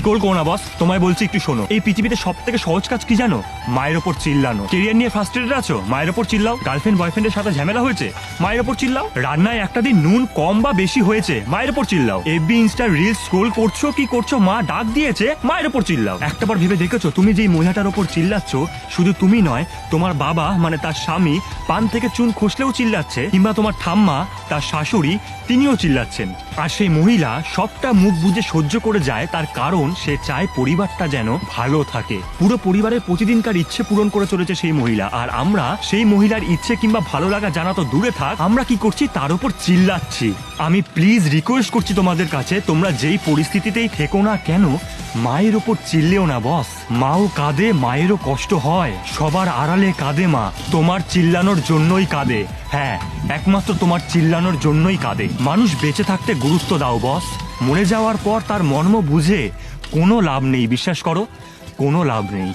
Scroll করো না বস তোমায় বলছি, একটু শোনো। এই পৃথিবীতে সব থেকে সহজ কাজ কি জানো? মায়ের ওপর চিল্লানো। কেরিয়ার নিয়ে ফ্রাস্ট্রেটেড আছো? মায়ের ওপর চিল্লাও। গার্লফ্রেন্ড বয়ফ্রেন্ডের সাথে ঝামেলা হয়েছে? মায়ের ওপর চিল্লাও। রান্নায় একটা দিন নুন কম বা বেশি হয়েছে, মায়ের ওপর চিল্লাও। এফবি ইনস্টা রিল স্ক্রোল করছ, কি করছ? মা ডাক দিয়েছে, মায়ের ওপর চিল্লাও। একটাবার ভেবে দেখেছ, তুমি যেই মহিলাটার ওপর চিল্লাচ্ছ, শুধু তুমি নয়, তোমার বাবা মানে তার স্বামী, পান থেকে চুন খসলেও চিল্লাচ্ছে, কিংবা তোমার ঠাম্মা, তার শাশুড়ি, তিনিও চিল্লাচ্ছেন। আর সেই মহিলা সবটা মুখ বুঝে সহ্য করে যায়, তার কারণ সে চায় পরিবারটা যেন ভালো থাকে। পুরো পরিবারের প্রতিদিনকার ইচ্ছে পূরণ করে চলেছে সেই মহিলা। আর আমরা সেই মহিলার ইচ্ছে কিংবা ভালো লাগা জানা তো দূরে থাক, আমরা কি করছি? তার উপর চিল্লাচ্ছি। আমি প্লিজ রিকোয়েস্ট করছি তোমাদের কাছে, তোমরা যেই পরিস্থিতিতেই থেকো না কেন মায়ের ওপর চিল্লেও না, বস। মাও কাঁদে, মায়েরও কষ্ট হয়। সবার আড়ালে কাঁদে মা। তোমার চিল্লানোর জন্যই কাঁদে। হ্যাঁ একমাত্র তোমার চিল্লানোর জন্যই কাঁদে। মানুষ বেঁচে থাকতে গুরুত্ব দাও, বস। মরে যাওয়ার পর তার মর্ম বুঝে কোনো লাভ নেই, বিশ্বাস করো। কোনো লাভ নেই।